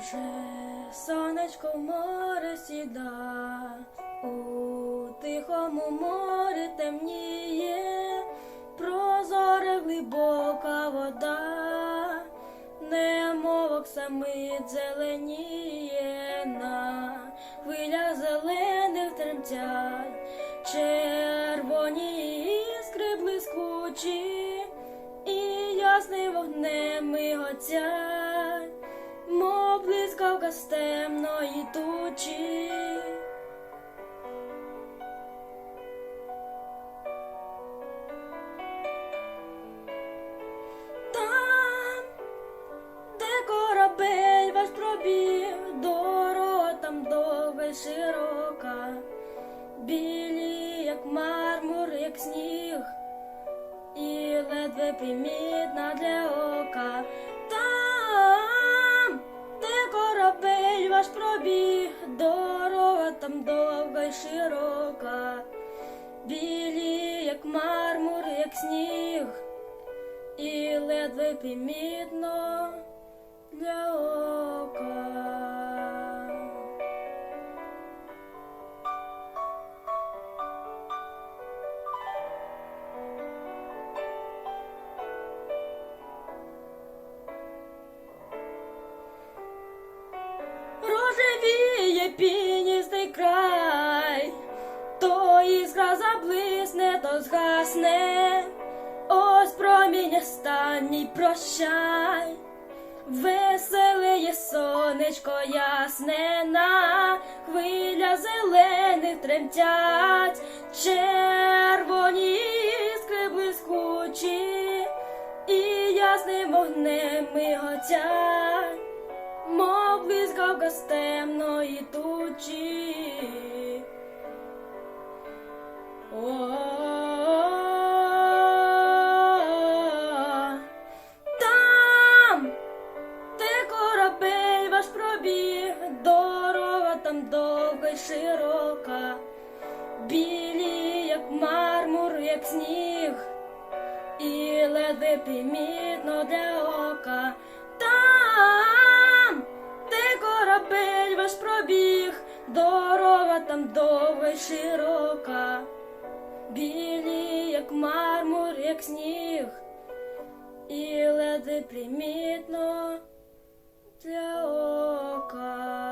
Вже сонечко в море сіда, у тихому морі темніє, прозора глибока вода, немовок самит зеленіє, на хвилях зелених тремтять, червоні іскри блискучі, і ясним вогнем миготять, з темної тучі. Там, де корабель ваш пробіг, дорога там довга й широка, білі, як мармур, як сніг, і ледве примітна для пробіг, дорога там довга й широка, білі, як мармур, як сніг і ледве примітно для Рожевіє піністий край, то іскра заблисне, то згасне. Ось промінь останній прощай, веселеє сонечко ясне на хвиля зелених тремтять, червоні іскри блискучі, і ясним вогнем миготять, блискавка з темної тучі. О, Там, де корабель ваш пробіг, дорога там довга й широка, білі, як мармур, як сніг, і ледве примітно для ока. Там довга й широка, білі, як мармур, як сніг, і ледве примітно для ока.